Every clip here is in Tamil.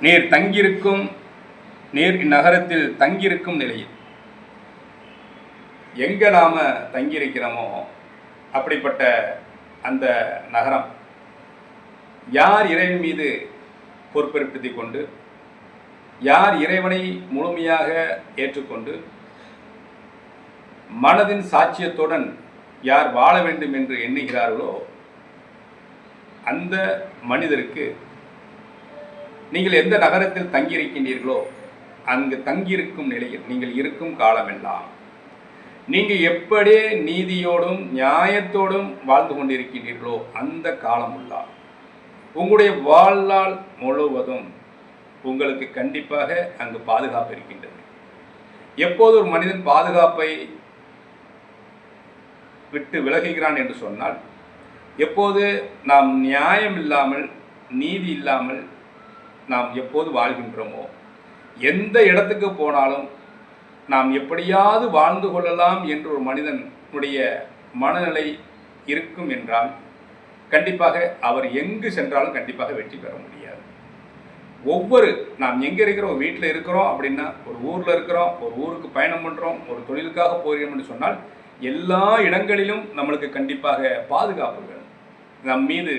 நீர் தங்கியிருக்கும் நீர் இந்நகரத்தில் தங்கியிருக்கும் நிலையில் எங்கே நாம் தங்கியிருக்கிறோமோ அப்படிப்பட்ட அந்த நகரம் யார் இறைவன் மீது பொறுப்பேற்படுத்திக் கொண்டு யார் இறைவனை முழுமையாக ஏற்றுக்கொண்டு மனதின் சாட்சியத்துடன் யார் வாழ வேண்டும் என்று எண்ணுகிறார்களோ அந்த மனிதருக்கு நீங்கள் எந்த நகரத்தில் தங்கியிருக்கின்றீர்களோ அங்கு தங்கியிருக்கும் நிலையில் நீங்கள் இருக்கும் காலமெல்லாம் நீங்கள் எப்படி நீதியோடும் நியாயத்தோடும் வாழ்ந்து கொண்டிருக்கின்றீர்களோ அந்த காலம் உள்ளா உங்களுடைய வாழ்நாள் முழுவதும் உங்களுக்கு கண்டிப்பாக அங்கு பாதுகாப்பு இருக்கின்றது. எப்போது ஒரு மனிதன் பாதுகாப்பை விட்டு விலகுகிறான் என்று சொன்னால் எப்போது நாம் நியாயம் இல்லாமல் நீதி இல்லாமல் நாம் எப்போது வாழ்கின்றோமோ எந்த இடத்துக்கு போனாலும் நாம் எப்படியாவது வாழ்ந்து கொள்ளலாம் என்று ஒரு மனிதனுடைய மனநிலை இருக்கும் என்றால் கண்டிப்பாக அவர் எங்கு சென்றாலும் கண்டிப்பாக வெற்றி பெற முடியாது. ஒவ்வொரு நாம் எங்கே இருக்கிறோம் வீட்டில் இருக்கிறோம் அப்படின்னா ஒரு ஊரில் இருக்கிறோம் ஒரு ஊருக்கு பயணம் பண்ணுறோம் ஒரு தொழிலுக்காக போகிறோம் என்று சொன்னால் எல்லா இடங்களிலும் நம்மளுக்கு கண்டிப்பாக பாதுகாப்பு வேணும். நம் மீது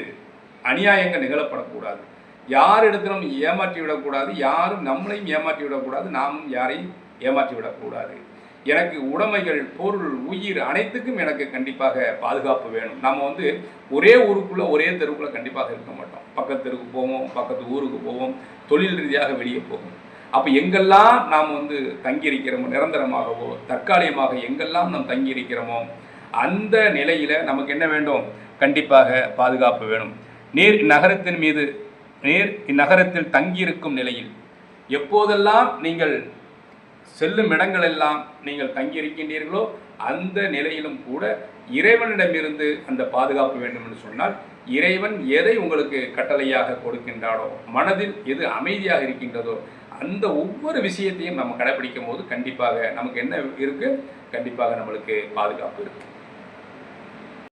அநியாயங்கள் நிகழப்படக்கூடாது. யார் யாரிடத்திலும் ஏமாற்றி விடக்கூடாது யாரும் நம்மளையும் ஏமாற்றி விடக்கூடாது நாமும் யாரையும் ஏமாற்றி விடக்கூடாது. எனக்கு உடைமைகள் பொருள் உயிர் அனைத்துக்கும் எனக்கு கண்டிப்பாக பாதுகாப்பு வேணும். நம்ம வந்து ஒரே ஊருக்குள்ளே ஒரே தெருவுக்குள்ளே கண்டிப்பாக இருக்க மாட்டோம். பக்கத்து தெருவுக்கு போவோம் பக்கத்து ஊருக்கு போவோம் தொழில் ரீதியாக வெளியே போவோம். அப்போ எங்கெல்லாம் நாம் வந்து தங்கியிருக்கிறோமோ நிரந்தரமாகவோ தற்காலிகமாக எங்கெல்லாம் நாம் தங்கியிருக்கிறோமோ அந்த நிலையில் நமக்கு என்ன வேண்டும்? கண்டிப்பாக பாதுகாப்பு வேணும். நீர் நகரத்தின் மீது நீர் இந்நகரத்தில் தங்கியிருக்கும் நிலையில். எப்போதெல்லாம் நீங்கள் செல்லும் இடங்களெல்லாம் நீங்கள் தங்கியிருக்கின்றீர்களோ அந்த நிலையிலும் கூட இறைவனிடமிருந்து அந்த பாதுகாப்பு வேண்டும் என்று சொன்னால் இறைவன் எதை உங்களுக்கு கட்டளையாக கொடுக்கின்றானோ மனதில் எது அமைதியாக இருக்கின்றதோ அந்த ஒவ்வொரு விஷயத்தையும் நம்ம கடைபிடிக்கும் போது கண்டிப்பாக நமக்கு என்ன இருக்குது கண்டிப்பாக நம்மளுக்கு பாதுகாப்பு இருக்குது